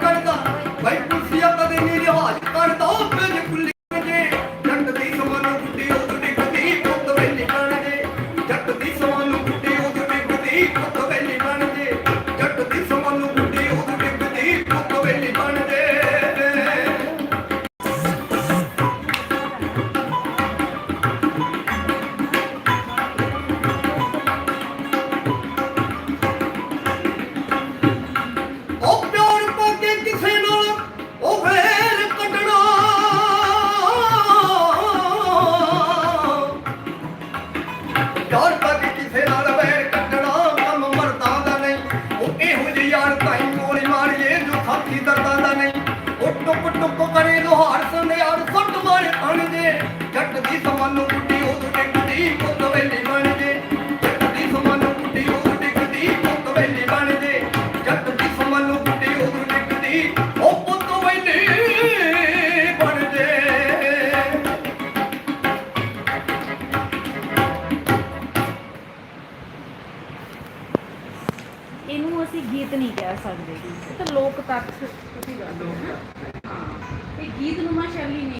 ਕਰਦਾ। ਭਾਈ ਕੁਲਸੀਆ ਕਦੇ ਨਹੀਂ ਰਿਹਾਜ਼ ਕਰਦਾ ਉਹ ਕੁੱਲੀ ਪਿਆਰ ਪਾ ਕਿਸੇ ਨਾਲ ਵੈਰ ਕੱਢਣਾ, ਕੰਮ ਮਰਦਾਂ ਦਾ ਨਹੀਂ। ਉਹ ਇਹੋ ਜਿਹੀ ਯਾਰ ਤਾਈ ਗੋਲੀ ਮਾਰੀਏ, ਜੋ ਸਾਥੀ ਦਰਦਾਂ ਦਾ ਨਹੀਂ। ਉਹ ਟੁੱਕ ਟੁੱਕ ਕਰੇ ਲੋਹਾਰ ਸੁਨਿਆਰ ਸੱਟ ਮਾਰੇ ਬਣ ਜੇ ਜੱਟ ਦੀ ਸਮਾਨੂੰ ਗੁੱਡੀ ਉਹ ਡਿੱਗਦੀ ਪੁੱਤ ਵੇਲੀ ਬਣ ਜੇ। ਜੱਟ ਦੀ ਸਮਾਨੂੰ ਗੁੱਡੀ ਉਹ ਡਿੱਗਦੀ ਪੁੱਤ ਵੇਲੀ ਬਣ ਇਹਨੂੰ ਅਸੀਂ ਗੀਤ ਨਹੀਂ ਕਹਿ ਸਕਦੇ। ਇਹ ਤਾਂ ਲੋਕ ਤੱਥ ਤੁਸੀਂ ਗੱਲ ਹਾਂ। ਇਹ ਗੀਤ ਨੂੰ ਸ਼ੈਲੀ ਨਹੀਂ